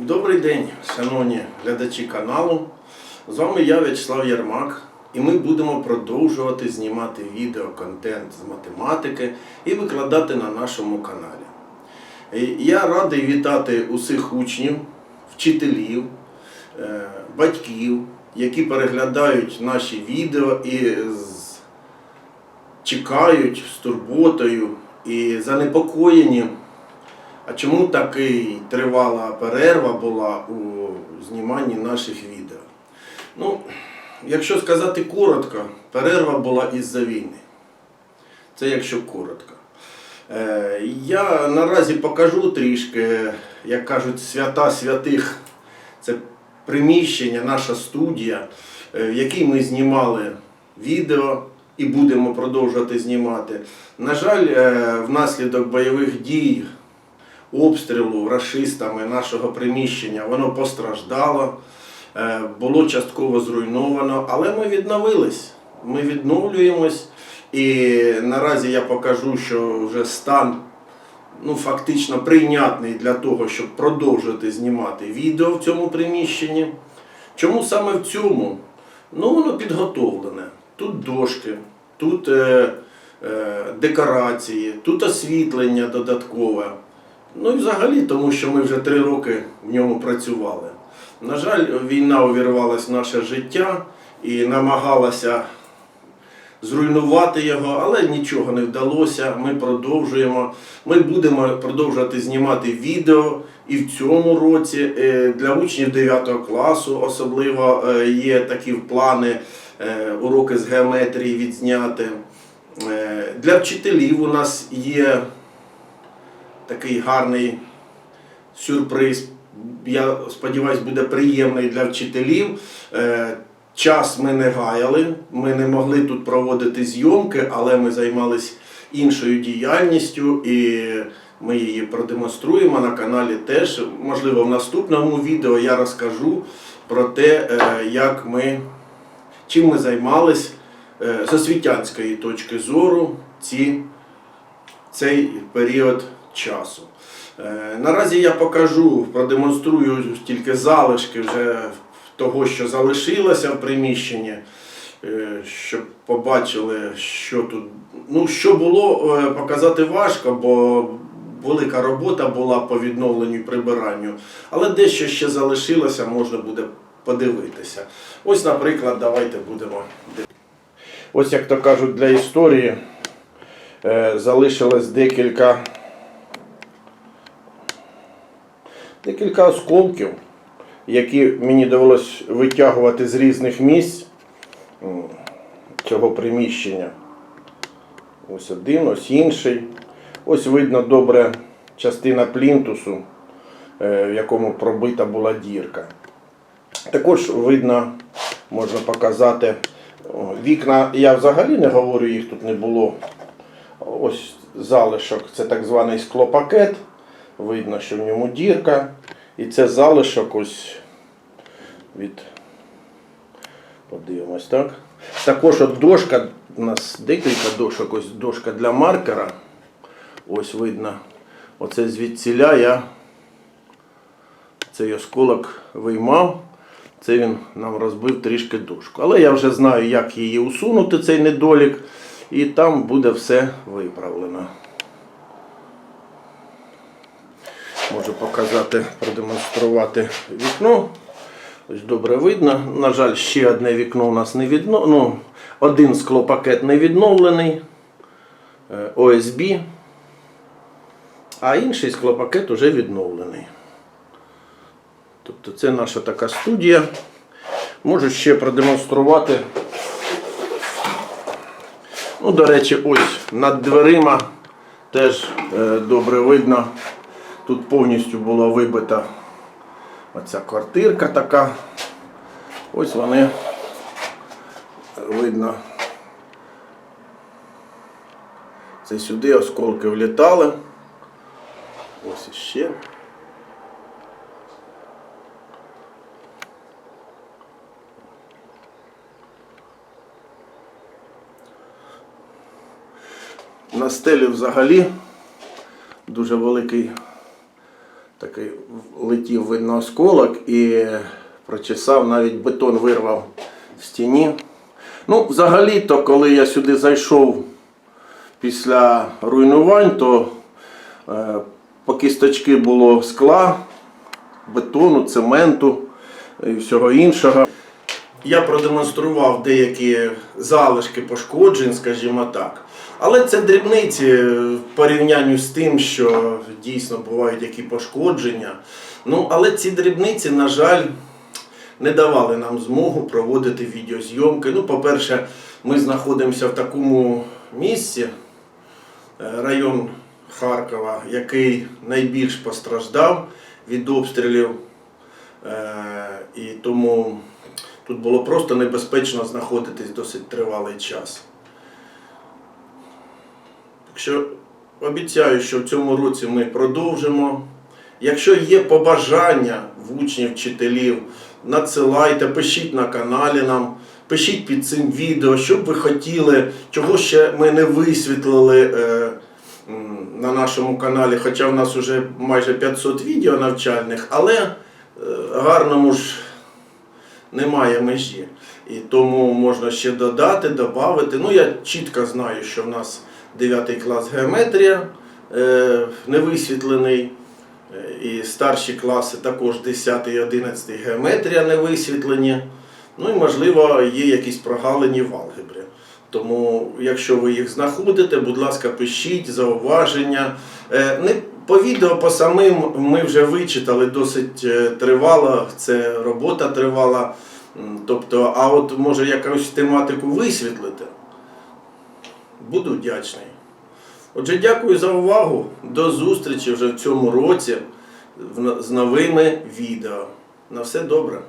Добрий день, шановні глядачі каналу. З вами я, В'ячеслав Ярмак, і ми будемо продовжувати знімати відеоконтент з математики і викладати на нашому каналі. Я радий вітати усіх учнів, вчителів, е, батьків, які переглядають наші відео і чекають з турботою і занепокоєні. А чому такий тривала перерва була у зніманні наших відео? Ну, якщо сказати коротко, перерва була із-за війни. Це якщо коротко. Е, я наразі покажу трішки, як кажуть, свята святих. Це приміщення, наша студія, е, в якій ми знімали відео і будемо продовжувати знімати. На жаль, е, внаслідок бойових дій обстрілу рашистами нашого приміщення воно постраждало, е, було частково зруйновано, але ми відновились. Ми відновлюємось. І наразі я покажу, що вже стан ну, фактично прийнятний для того, щоб продовжити знімати відео в цьому приміщенні. Чому саме в цьому? Ну, воно підготовлене. Тут дошки, тут е, е, декорації, тут освітлення додаткове. Ну і взагалі, тому що ми вже три роки в ньому працювали. На жаль, війна увірвалася в наше життя і намагалася зруйнувати його, але нічого не вдалося. Ми продовжуємо. Ми будемо продовжувати знімати відео і в цьому році е, для учнів 9 класу особливо е, є такі плани е, уроки з геометрії відзняти. Для вчителів у нас є такий гарний сюрприз. Я сподіваюся, буде приємний для вчителів. Е, Час ми не гаяли, ми не могли тут проводити зйомки, але ми займалися іншою діяльністю і ми її продемонструємо на каналі теж. Можливо, в наступному відео я розкажу про те, е, як ми, чим ми займались е, з освітянської точки зору ці цей період часу. Е, Наразі я покажу, продемонструю тільки залишки вже того, що залишилося в приміщенні, е, щоб побачили, що тут. Ну, що було, е, показати важко, бо велика робота була по відновленню і прибиранню, але дещо ще залишилося, можна буде подивитися. Ось, наприклад, давайте будемо. Ось як то кажуть, для історії залишилось декілька, декілька осколків, які мені довелось витягувати з різних місць цього приміщення. Ось один, ось інший. Ось видно добре частина плінтусу, е, в якому пробита була дірка. Також видно, можна показати вікна. Я взагалі не говорю, їх тут не було. Ось залишок, це так званий склопакет. Видно, що в ньому дірка. І це залишок ось від. Подивимось, так? Також от дошка, у нас декілька дошок, ось дошка для маркера. Ось видно. Оце звідсіля я цей осколок виймав. Це він нам розбив трішки дошку. Але я вже знаю, як її усунути, цей недолік, і там буде все виправлено. Можу показати, продемонструвати вікно. Ось добре видно. На жаль, ще одне вікно у нас не відно... ну, один склопакет не відновлений. е, ОСБ. А інший склопакет вже відновлений. Тобто це наша така студія. Можу ще продемонструвати. Ну, до речі, ось над дверима теж е, добре видно. Тут повністю була вибита оця квартирка така. Ось вони видно. Це сюди осколки влітали. Ось іще. На стелі взагалі дуже великий такий летів видно осколок і прочесав, навіть бетон вирвав в стіні. Ну, взагалі-то, коли я сюди зайшов після руйнувань, то е, по кісточки було скла, бетону, цементу і всього іншого. Я продемонстрував деякі залишки пошкоджень, скажімо так. Але це дрібниці в порівнянні з тим, що дійсно бувають які пошкодження. Ну, але ці дрібниці, на жаль, не давали нам змогу проводити відеозйомки. Ну, по-перше, ми знаходимося в такому місці, е, район Харкова, який найбільш постраждав від обстрілів. Е, І тому тут було просто небезпечно знаходитись досить тривалий час. Що обіцяю, що в цьому році ми продовжимо. Якщо є побажання в учнів, вчителів, надсилайте, пишіть на каналі нам, пишіть під цим відео, що б ви хотіли, чого ще ми не висвітлили е, на нашому каналі, хоча в нас вже майже 500 відео навчальних, але е, гарному ж немає межі. І тому можна ще додати, додати. Ну, я чітко знаю, що в нас 9 клас геометрія е, не висвітлений. Е, І старші класи також 10 і 11 геометрія не висвітлені. Ну і можливо є якісь прогалини в алгебрі. Тому, якщо ви їх знаходите, будь ласка, пишіть зауваження. Е, Не по відео, по самим ми вже вичитали досить е, тривало, це робота тривала. Тобто, а от може якусь тематику висвітлити, буду вдячний. Отже, дякую за увагу. До зустрічі вже в цьому році з новими відео. На все добре.